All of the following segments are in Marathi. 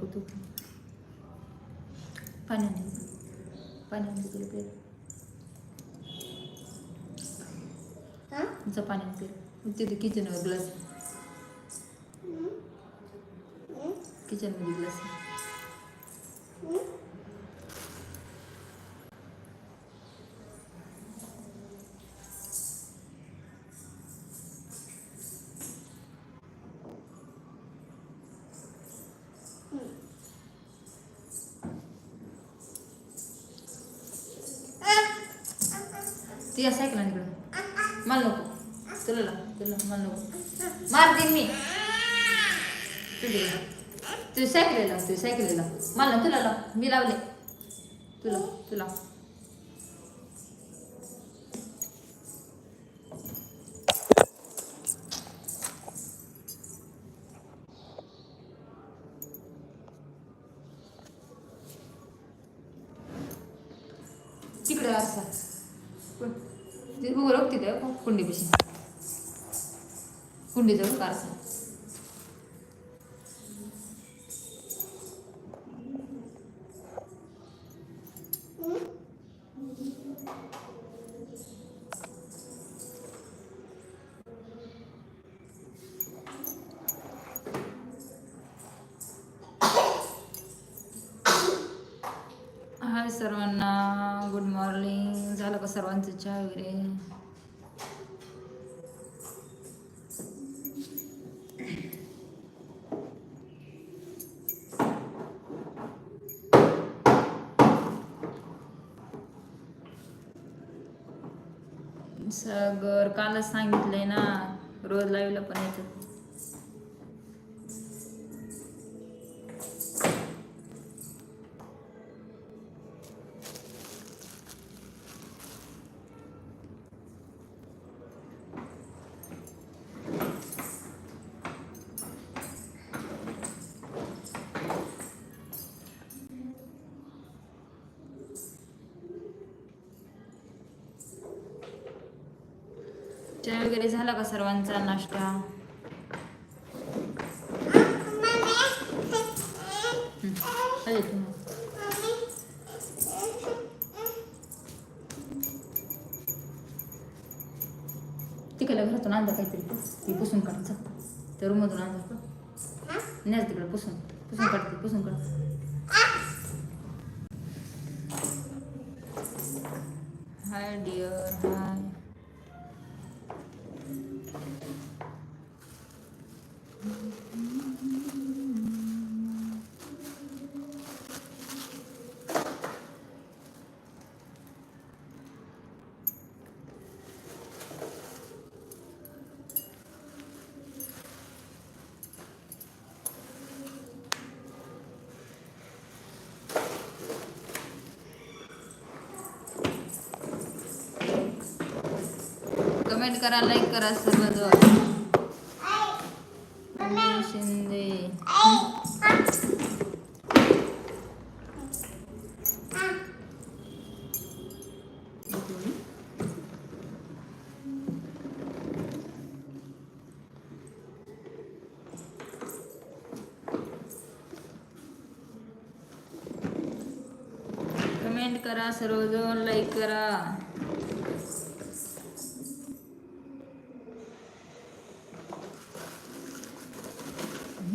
मला नको तू पाण्याने पाण्याने तुला पेर हा तुमचं पाण्याने पेर तिथे किचनवर ग्लास किचनमध्ये ग्लास ती असं ऐकला तिकडं. मला नको. तुला लाव तुला मला नको. मार मी. तुझे तू सायकलेला तू सायकलेला. लाव मला तुला लाव. मी लावले. तुला तुला. तिकडे असा. ते उभं राहू तिथं कुंडीपाशी कुंडीजवळ कारसा हाय सर्वांना गुड मॉर्निंग झालं का सर्वांचं चहा वगैरे सगर कालच सांगितलंय ना रोज लाईव्हला पण येतात चहा वगैरे झाला का सर्वांचा नाश्ता? हं, तिकडल्या घरातून आणजा काहीतरी ती पुसून काढायचं त्या रूममधून आणजा नाही तिकडे पुसून पुसून काढते पुसून काढ हाय डिअर हाय कमेंट करा लाईक करा सर्व शिंदे. कमेंट करा सर्वजण लाईक करा.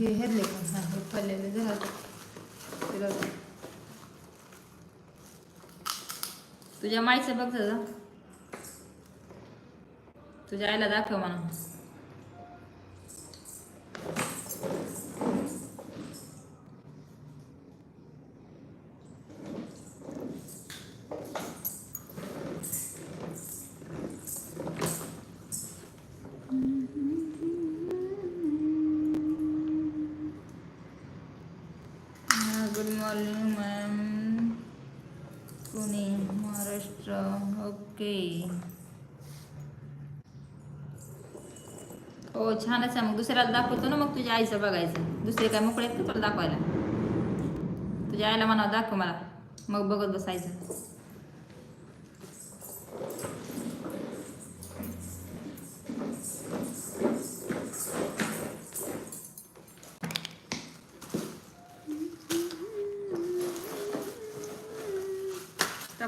हे हेरले पण हा हे पडलेले झालं तिला बघ. तुझ्या माईचं बघ तुझ्या आईला दाखव म्हणा good morning ma'am Pune Maharashtra okay. हो छानच आहे मग दुसऱ्याला दाखवतो ना मग तुझ्या आईचं बघायचं. दुसरे काय मोकळे आहेत का तुला दाखवायला? तुझ्या आईला म्हणा दाखव मला. मग बघत बसायचं.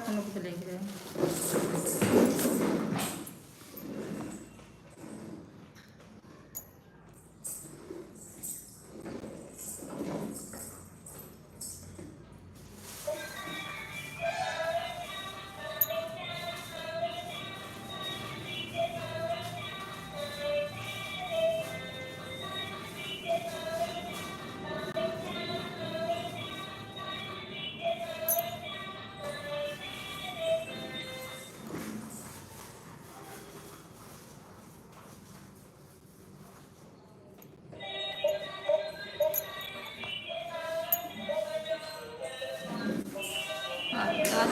दाखवू नको तुला इकडे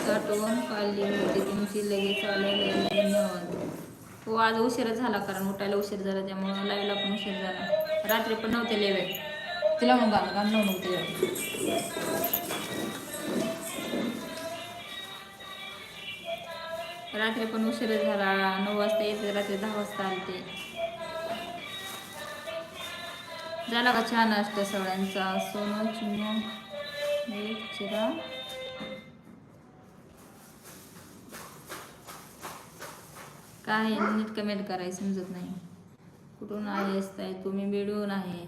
साठवून काढली होती. तुमची लगेच आलेले धन्यवाद हो आज उशीर झाला कारण उठायला उशीर झाला त्यामुळं लाईव्हला पण उशीर झाला. रात्री पण नव्हते लेवे तिला मग गाणं गाणं नव्हते रात्री पण उशीर झाला. नऊ वाजता येते रात्री दहा वाजता आलते. झाला का छान असतं सगळ्यांचा? सोनं चिन्ह एक चिरा काय आहे? नीट कमेंट करायची समजत नाही. कुठून आहेस ताई तुम्ही मिळून आहे.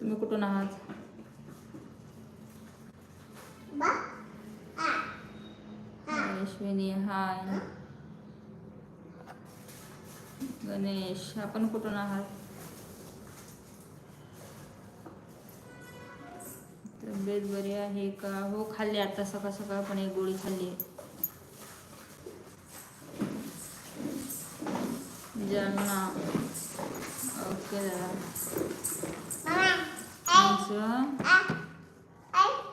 तुम्ही कुठून आहात? अश्विनी हाय. गणेश आपण कुठून आहात? तब्येत बरी आहे का? हो खाल्ली आता सकाळ सकाळ पण एक गोळी खाल्ली ज्यांना ओके. दादा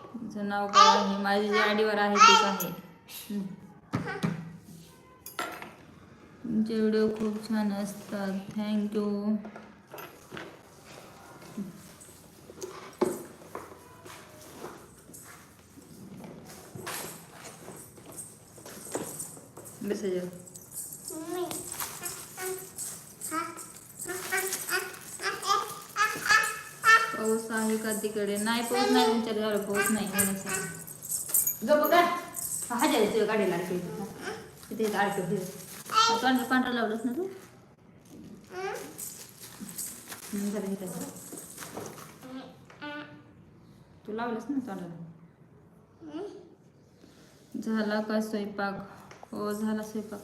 तुमचं नाव काय आहे? माझी जी आडीवर आहे तीच आहे. तुमचे व्हिडिओ खूप छान असतात. थँक्यू मेसेज का तिकडे. नाही पाऊस नाही तुमच्या घरावर पाऊस नाही गप काय हजार तुझ्या गाडीला अडकव तिथे अडकव तिथे पांढरं पांढरं लावलंस ना तू? हे त्याचं. तू लावलंस ना तोंडाला? झाला का स्वयंपाक? हो झाला स्वयंपाक.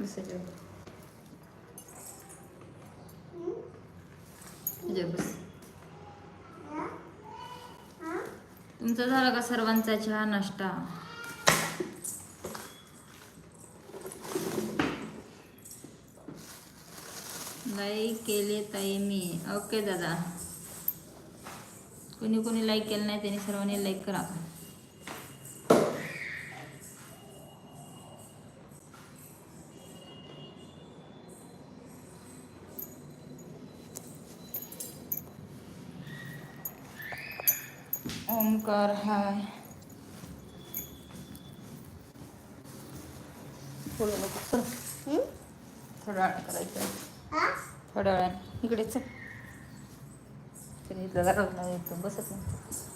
बस याच्यावर. बस तुमचा झाला का सर्वांचा चहा नाश्ता लाईक केले ताई मी ओके दादा कोणी कोणी लाईक केलं नाही त्यांनी सर्वांनी लाईक करा ओमकार हाय. थोडं नको चल. थोडं वेळ करायचं. थोड्या वेळाने. इकडे चल. तरी इथं घरात नाही येतो बसत नाही.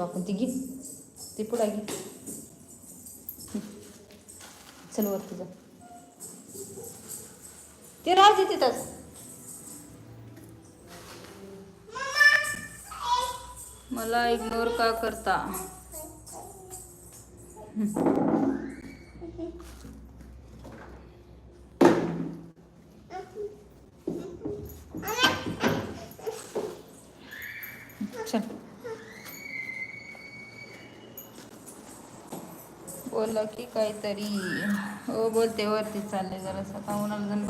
येतो आपण ती घे. ती पुढा घे. चल वर तुझं ते राहते तिथंच. मला इग्नोर का करता? बोला की काहीतरी. हो बोलते वरती चालले जरा सकाळ उन्हाला जाऊन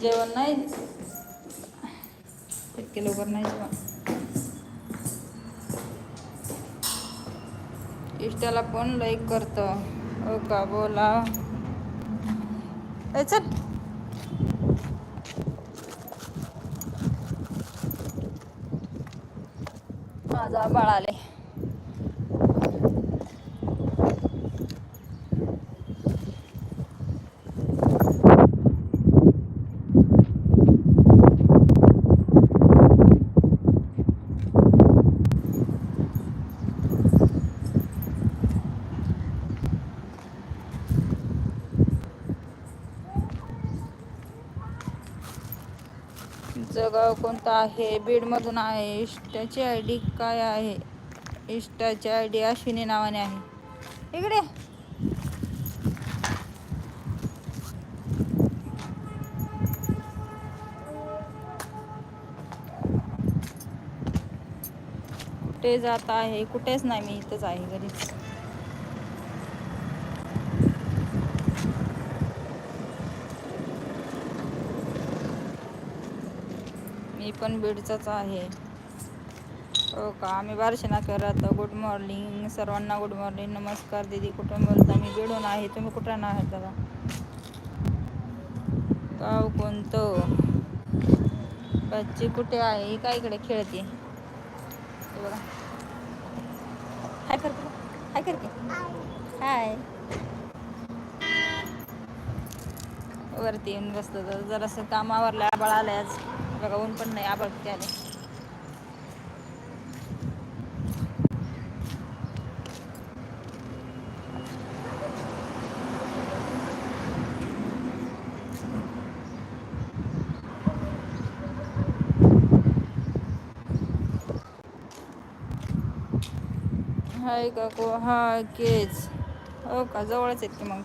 जेवण नाही? इतके लवकर नाही जेवण. इष्टाला पण लाईक करतं. हो का? बोला. चल माझा बाळाले. आले आहे बीडमधून आहे इष्टाची आय डी काय आहे? इष्टाची आय डी अश्विनी नावाने आहे. इकडे. कुठे जात आहे? कुठेच नाही मी इथंच आहे घरीच. पण बीडचाच आहे. हो का? आम्ही बारशे नाक्यावर राहतो गुड मॉर्निंग सर्वांना गुड मॉर्निंग नमस्कार दीदी. कुठून बोलता? मी बीडून आहे. तुम्ही कुठं आहात दादा? गाव कोणतं? बच्ची कुठे आहे? ही काय इकडे खेळते? बघा. हाय करते हाय करते हाय वरती येऊन बसलं तर जरासं काम आवरलं आबाळ आलंय आज बघा ऊन पण नाही आबाळ किती आले. हाय काकू हा केच हो का जवळच आहेत की मग?